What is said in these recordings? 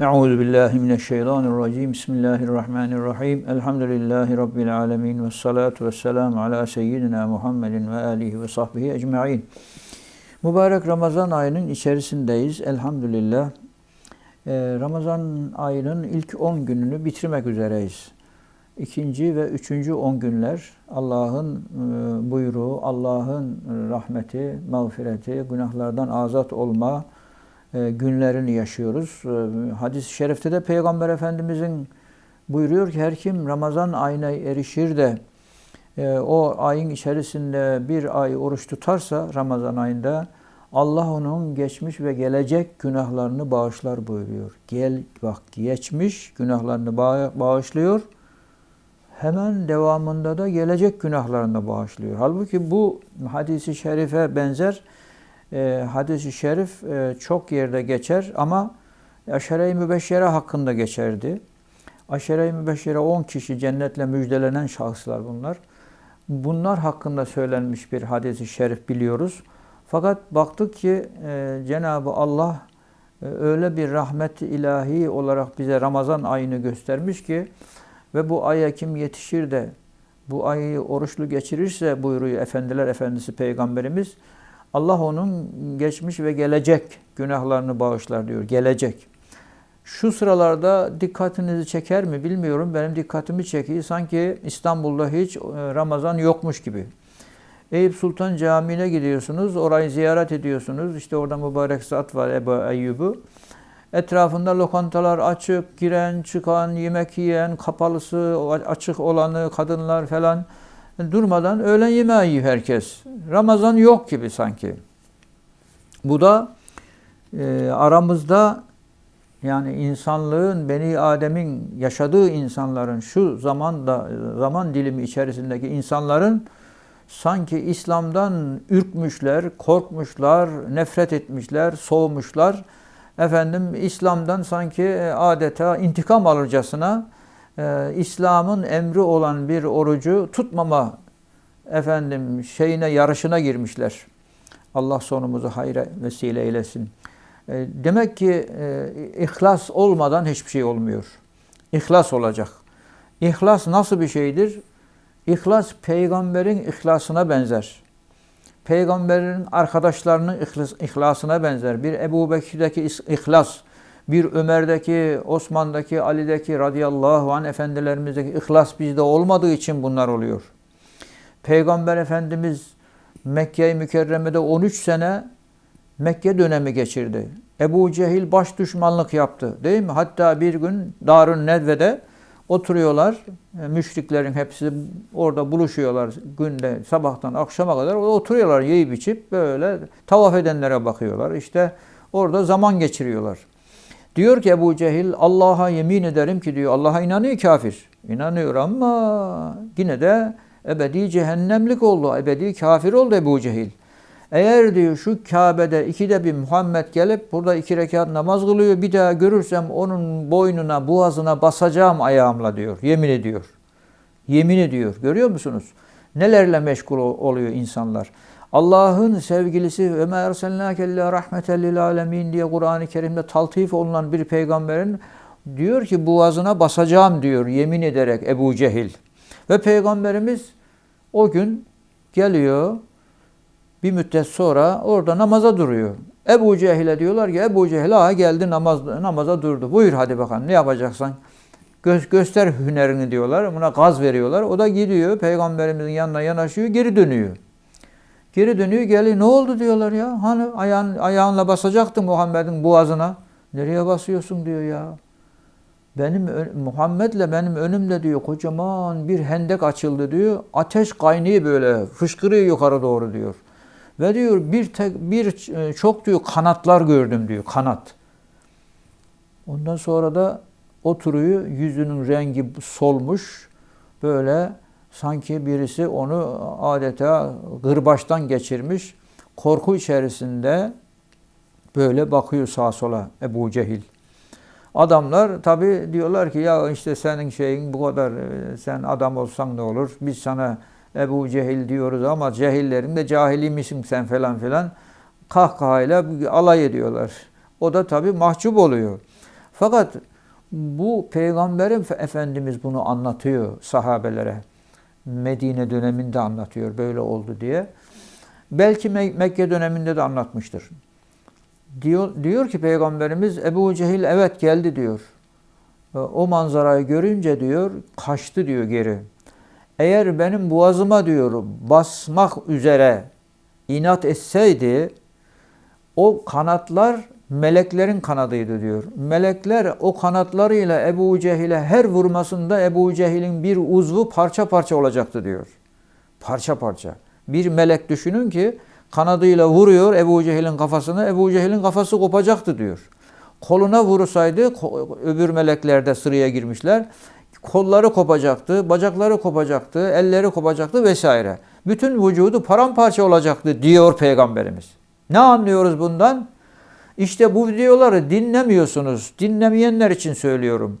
Euzu billahi mineşşeytanirracim. Bismillahirrahmanirrahim. Elhamdülillahi rabbil alamin ve salatu vesselam ala seyyidina Muhammedin ve alihi ve sahbihi ecmaîn. Mübarek Ramazan ayının içerisindeyiz. Elhamdülillah. Ee, Ramazan ayının ilk 10 gününü bitirmek üzereyiz. İkinci ve üçüncü 10 günler Allah'ın e, buyruğu, Allah'ın rahmeti, mağfireti, günahlardan azat olma, günlerini yaşıyoruz. E, hadis-i şerifte de Peygamber Efendimizin buyuruyor ki her kim Ramazan ayına erişir de e, o ayın içerisinde bir ay oruç tutarsa Ramazan ayında Allah onun geçmiş ve gelecek günahlarını bağışlar buyuruyor. Gel bak geçmiş günahlarını bağışlıyor. Hemen devamında da gelecek günahlarını bağışlıyor. Halbuki bu hadisi şerife benzer e, hadis-i şerif e, çok yerde geçer ama Aşere-i Mübeşşere hakkında geçerdi. Aşere-i Mübeşşere 10 kişi cennetle müjdelenen şahıslar bunlar. Bunlar hakkında söylenmiş bir hadis-i şerif biliyoruz. Fakat baktık ki e, Cenab-ı Allah e, öyle bir rahmet ilahi olarak bize Ramazan ayını göstermiş ki ve bu aya kim yetişir de bu ayı oruçlu geçirirse buyuruyor Efendiler Efendisi Peygamberimiz Allah onun geçmiş ve gelecek günahlarını bağışlar diyor. Gelecek. Şu sıralarda dikkatinizi çeker mi bilmiyorum. Benim dikkatimi çekiyor. Sanki İstanbul'da hiç e, Ramazan yokmuş gibi. Eyüp Sultan Camii'ne gidiyorsunuz. Orayı ziyaret ediyorsunuz. İşte orada mübarek zat var Ebu Eyyub'u. Etrafında lokantalar açık, giren, çıkan, yemek yiyen, kapalısı, açık olanı, kadınlar falan durmadan öğlen yemeği yiyor herkes. Ramazan yok gibi sanki. Bu da e, aramızda yani insanlığın, Beni Adem'in yaşadığı insanların şu zamanda zaman dilimi içerisindeki insanların sanki İslam'dan ürkmüşler, korkmuşlar, nefret etmişler, soğumuşlar. Efendim İslam'dan sanki adeta intikam alırcasına e, İslam'ın emri olan bir orucu tutmama efendim şeyine yarışına girmişler. Allah sonumuzu hayra vesile eylesin. E, demek ki e, ihlas olmadan hiçbir şey olmuyor. İhlas olacak. İhlas nasıl bir şeydir? İhlas peygamberin ihlasına benzer. Peygamberin arkadaşlarının ihlasına benzer. Bir Ebu Bekir'deki ihlas, bir Ömer'deki, Osman'daki, Ali'deki radıyallahu anh efendilerimizdeki ihlas bizde olmadığı için bunlar oluyor. Peygamber Efendimiz Mekke-i Mükerreme'de 13 sene Mekke dönemi geçirdi. Ebu Cehil baş düşmanlık yaptı değil mi? Hatta bir gün Darun Nedve'de oturuyorlar. E, müşriklerin hepsi orada buluşuyorlar günde sabahtan akşama kadar oturuyorlar yiyip içip böyle tavaf edenlere bakıyorlar. İşte orada zaman geçiriyorlar. Diyor ki Ebu Cehil Allah'a yemin ederim ki diyor Allah'a inanıyor kafir. İnanıyor ama yine de ebedi cehennemlik oldu. Ebedi kafir oldu Ebu Cehil. Eğer diyor şu Kabe'de ikide bir Muhammed gelip burada iki rekat namaz kılıyor bir daha görürsem onun boynuna boğazına basacağım ayağımla diyor. Yemin ediyor. Yemin ediyor. Görüyor musunuz? Nelerle meşgul oluyor insanlar. Allah'ın sevgilisi ve mâ erselnâke illâ rahmeten lil âlemîn diye Kur'an-ı Kerim'de taltif olunan bir peygamberin diyor ki boğazına basacağım diyor yemin ederek Ebu Cehil. Ve peygamberimiz o gün geliyor bir müddet sonra orada namaza duruyor. Ebu Cehil'e diyorlar ki Ebu Cehil ha geldi namaz, namaza durdu. Buyur hadi bakalım ne yapacaksan. Gö göster hünerini diyorlar. Buna gaz veriyorlar. O da gidiyor peygamberimizin yanına yanaşıyor geri dönüyor. Geri dönüyor geliyor. Ne oldu diyorlar ya. Hani ayağın, ayağınla basacaktın Muhammed'in boğazına. Nereye basıyorsun diyor ya. Benim Muhammed'le benim önümde diyor kocaman bir hendek açıldı diyor. Ateş kaynıyor böyle fışkırıyor yukarı doğru diyor. Ve diyor bir tek bir e, çok diyor kanatlar gördüm diyor kanat. Ondan sonra da oturuyor yüzünün rengi solmuş böyle sanki birisi onu adeta gırbaçtan geçirmiş. Korku içerisinde böyle bakıyor sağa sola Ebu Cehil. Adamlar tabi diyorlar ki ya işte senin şeyin bu kadar e, sen adam olsan ne olur? Biz sana Ebu Cehil diyoruz ama cehillerin de cahili misin sen falan filan kahkahayla alay ediyorlar. O da tabi mahcup oluyor. Fakat bu Peygamberin Efendimiz bunu anlatıyor sahabelere. Medine döneminde anlatıyor böyle oldu diye. Belki Mekke döneminde de anlatmıştır. Diyor, diyor ki Peygamberimiz Ebu Cehil evet geldi diyor. O manzarayı görünce diyor kaçtı diyor geri. Eğer benim boğazıma diyor basmak üzere inat etseydi o kanatlar meleklerin kanadıydı diyor. Melekler o kanatlarıyla Ebu Cehil'e her vurmasında Ebu Cehil'in bir uzvu parça parça olacaktı diyor. Parça parça. Bir melek düşünün ki kanadıyla vuruyor Ebu Cehil'in kafasını. Ebu Cehil'in kafası kopacaktı diyor. Koluna vursaydı öbür melekler de sıraya girmişler. Kolları kopacaktı, bacakları kopacaktı, elleri kopacaktı vesaire. Bütün vücudu paramparça olacaktı diyor Peygamberimiz. Ne anlıyoruz bundan? İşte bu videoları dinlemiyorsunuz. Dinlemeyenler için söylüyorum.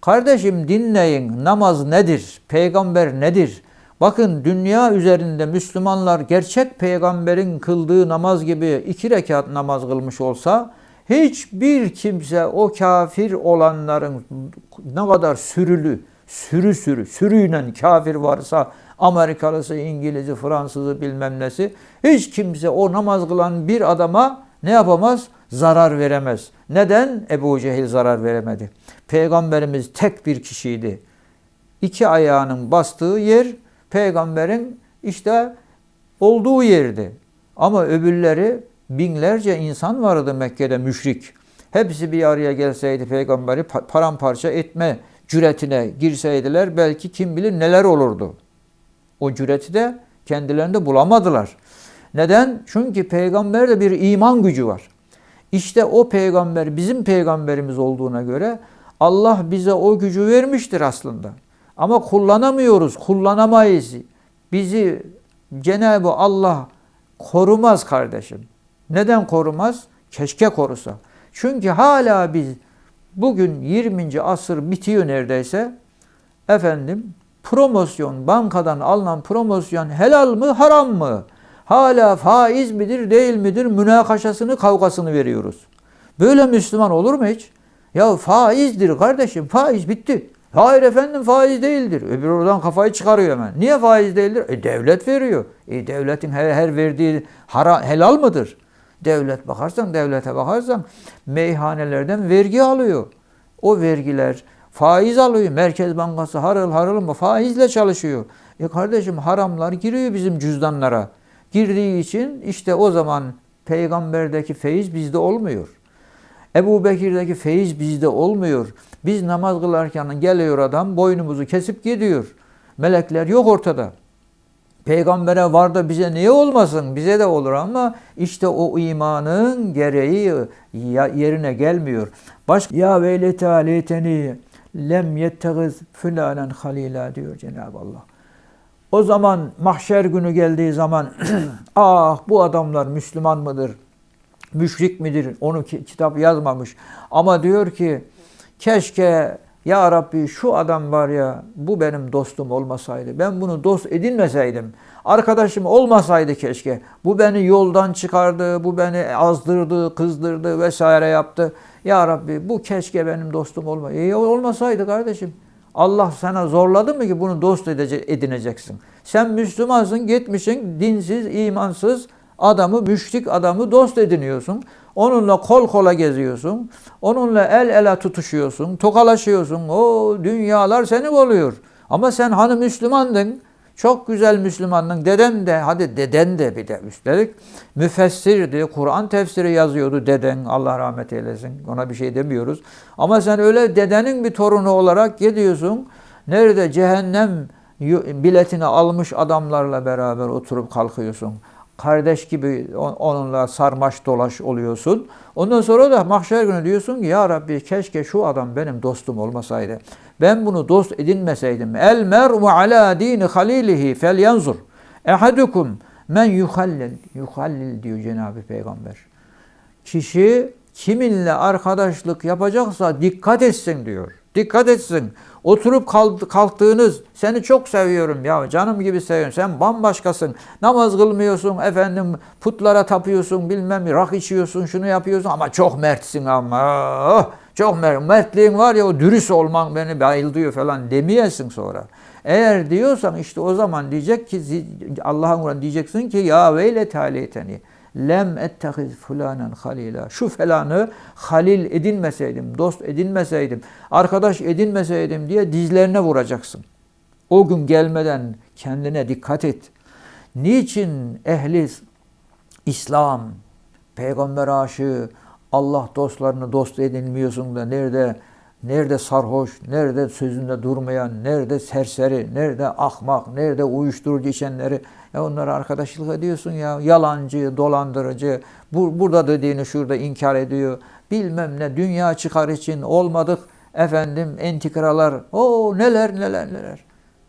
Kardeşim dinleyin. Namaz nedir? Peygamber nedir? Bakın dünya üzerinde Müslümanlar gerçek peygamberin kıldığı namaz gibi iki rekat namaz kılmış olsa hiçbir kimse o kafir olanların ne kadar sürülü, sürü sürü, sürüyle kafir varsa Amerikalısı, İngiliz'i, Fransız'ı bilmem nesi hiç kimse o namaz kılan bir adama ne yapamaz? Zarar veremez. Neden? Ebu Cehil zarar veremedi. Peygamberimiz tek bir kişiydi. İki ayağının bastığı yer peygamberin işte olduğu yerdi. Ama öbürleri binlerce insan vardı Mekke'de müşrik. Hepsi bir araya gelseydi peygamberi paramparça etme cüretine girseydiler belki kim bilir neler olurdu. O cüreti de kendilerinde bulamadılar. Neden? Çünkü peygamberde bir iman gücü var. İşte o peygamber bizim peygamberimiz olduğuna göre Allah bize o gücü vermiştir aslında. Ama kullanamıyoruz, kullanamayız. Bizi Cenab-ı Allah korumaz kardeşim. Neden korumaz? Keşke korusa. Çünkü hala biz bugün 20. asır bitiyor neredeyse. Efendim promosyon, bankadan alınan promosyon helal mı haram mı? Hala faiz midir değil midir münakaşasını kavgasını veriyoruz. Böyle Müslüman olur mu hiç? Ya faizdir kardeşim faiz bitti. Hayır efendim faiz değildir. Öbür oradan kafayı çıkarıyor hemen. Niye faiz değildir? E devlet veriyor. E devletin her, her verdiği hara, helal mıdır? Devlet bakarsan, devlete bakarsan meyhanelerden vergi alıyor. O vergiler faiz alıyor. Merkez Bankası harıl harıl mı faizle çalışıyor. E kardeşim haramlar giriyor bizim cüzdanlara. Girdiği için işte o zaman peygamberdeki feyiz bizde olmuyor. Ebu Bekir'deki feyiz bizde olmuyor. Biz namaz kılarken geliyor adam boynumuzu kesip gidiyor. Melekler yok ortada. Peygambere var da bize niye olmasın? Bize de olur ama işte o imanın gereği yerine gelmiyor. Başka ya veylete aleyteni lem yettegiz fülanen halila diyor Cenab-ı Allah. O zaman mahşer günü geldiği zaman ah bu adamlar Müslüman mıdır? Müşrik midir? Onu kitap yazmamış. Ama diyor ki keşke ya Rabbi şu adam var ya bu benim dostum olmasaydı. Ben bunu dost edinmeseydim. Arkadaşım olmasaydı keşke. Bu beni yoldan çıkardı, bu beni azdırdı, kızdırdı vesaire yaptı. Ya Rabbi bu keşke benim dostum olmasaydı. E olmasaydı kardeşim. Allah sana zorladı mı ki bunu dost edineceksin? Sen Müslümansın, gitmişsin dinsiz, imansız adamı, müşrik adamı dost ediniyorsun. Onunla kol kola geziyorsun. Onunla el ele tutuşuyorsun, tokalaşıyorsun. O dünyalar senin oluyor. Ama sen hani Müslümandın, çok güzel Müslümandın. Deden de, hadi deden de bir de üstelik müfessirdi. Kur'an tefsiri yazıyordu deden. Allah rahmet eylesin. Ona bir şey demiyoruz. Ama sen öyle dedenin bir torunu olarak gidiyorsun. Nerede cehennem biletini almış adamlarla beraber oturup kalkıyorsun kardeş gibi onunla sarmaş dolaş oluyorsun. Ondan sonra da mahşer günü diyorsun ki ya Rabbi keşke şu adam benim dostum olmasaydı. Ben bunu dost edinmeseydim. El mer'u ala dini halilihi fel yanzur. Ehadukum men yuhallil. Yuhallil diyor Cenab-ı Peygamber. Kişi kiminle arkadaşlık yapacaksa dikkat etsin diyor. Dikkat etsin. Oturup kalktığınız seni çok seviyorum ya canım gibi seviyorum. Sen bambaşkasın. Namaz kılmıyorsun efendim putlara tapıyorsun bilmem rak içiyorsun şunu yapıyorsun ama çok mertsin ama. Çok mer mertliğin var ya o dürüst olman beni bayıldıyor falan demeyesin sonra. Eğer diyorsan işte o zaman diyecek ki Allah'ın Kur'an diyeceksin ki ya veyle taleyteni lem ettehiz fulanen halila. Şu falanı halil edinmeseydim, dost edinmeseydim, arkadaş edinmeseydim diye dizlerine vuracaksın. O gün gelmeden kendine dikkat et. Niçin ehli İslam, peygamber aşığı, Allah dostlarını dost edinmiyorsun da nerede nerede sarhoş, nerede sözünde durmayan, nerede serseri, nerede ahmak, nerede uyuşturucu içenleri ya onlara arkadaşlık ediyorsun ya. Yalancı, dolandırıcı, bu, burada dediğini şurada inkar ediyor. Bilmem ne dünya çıkar için olmadık efendim entikalar. O neler neler neler.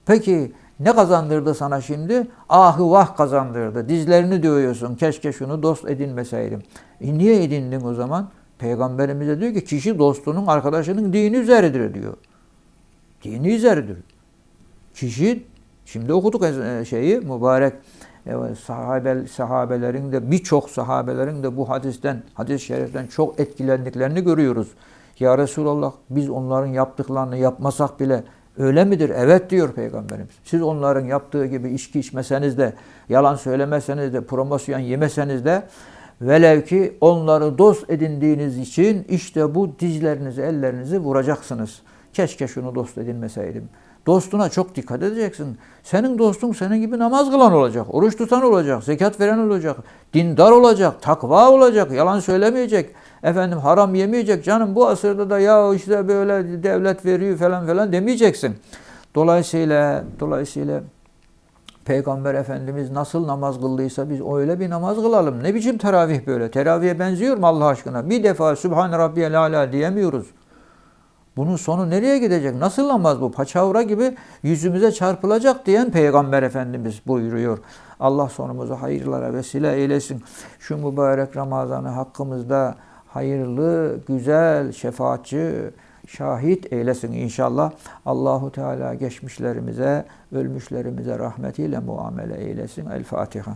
Peki ne kazandırdı sana şimdi? Ahı vah kazandırdı. Dizlerini dövüyorsun. Keşke şunu dost edinmeseydim. E niye edindin o zaman? Peygamberimize diyor ki kişi dostunun, arkadaşının dini üzeridir diyor. Dini üzeridir. Kişi, şimdi okuduk şeyi, mübarek evet, sahabe, sahabelerin de birçok sahabelerin de bu hadisten, hadis-i şeriften çok etkilendiklerini görüyoruz. Ya Resulallah biz onların yaptıklarını yapmasak bile Öyle midir? Evet diyor Peygamberimiz. Siz onların yaptığı gibi içki içmeseniz de, yalan söylemeseniz de, promosyon yemeseniz de velev ki onları dost edindiğiniz için işte bu dizlerinizi, ellerinizi vuracaksınız. Keşke şunu dost edinmeseydim. Dostuna çok dikkat edeceksin. Senin dostun senin gibi namaz kılan olacak, oruç tutan olacak, zekat veren olacak, dindar olacak, takva olacak, yalan söylemeyecek, efendim haram yemeyecek. Canım bu asırda da ya işte böyle devlet veriyor falan falan demeyeceksin. Dolayısıyla dolayısıyla Peygamber Efendimiz nasıl namaz kıldıysa biz öyle bir namaz kılalım. Ne biçim teravih böyle? Teravihe benziyor mu Allah aşkına? Bir defa Sübhane Rabbiyel Ala diyemiyoruz. Bunun sonu nereye gidecek? Nasıl namaz bu? Paçavra gibi yüzümüze çarpılacak diyen Peygamber Efendimiz buyuruyor. Allah sonumuzu hayırlara vesile eylesin. Şu mübarek Ramazan'ı hakkımızda hayırlı, güzel, şefaatçi, şahit eylesin inşallah. Allahu Teala geçmişlerimize, ölmüşlerimize rahmetiyle muamele eylesin. El Fatiha.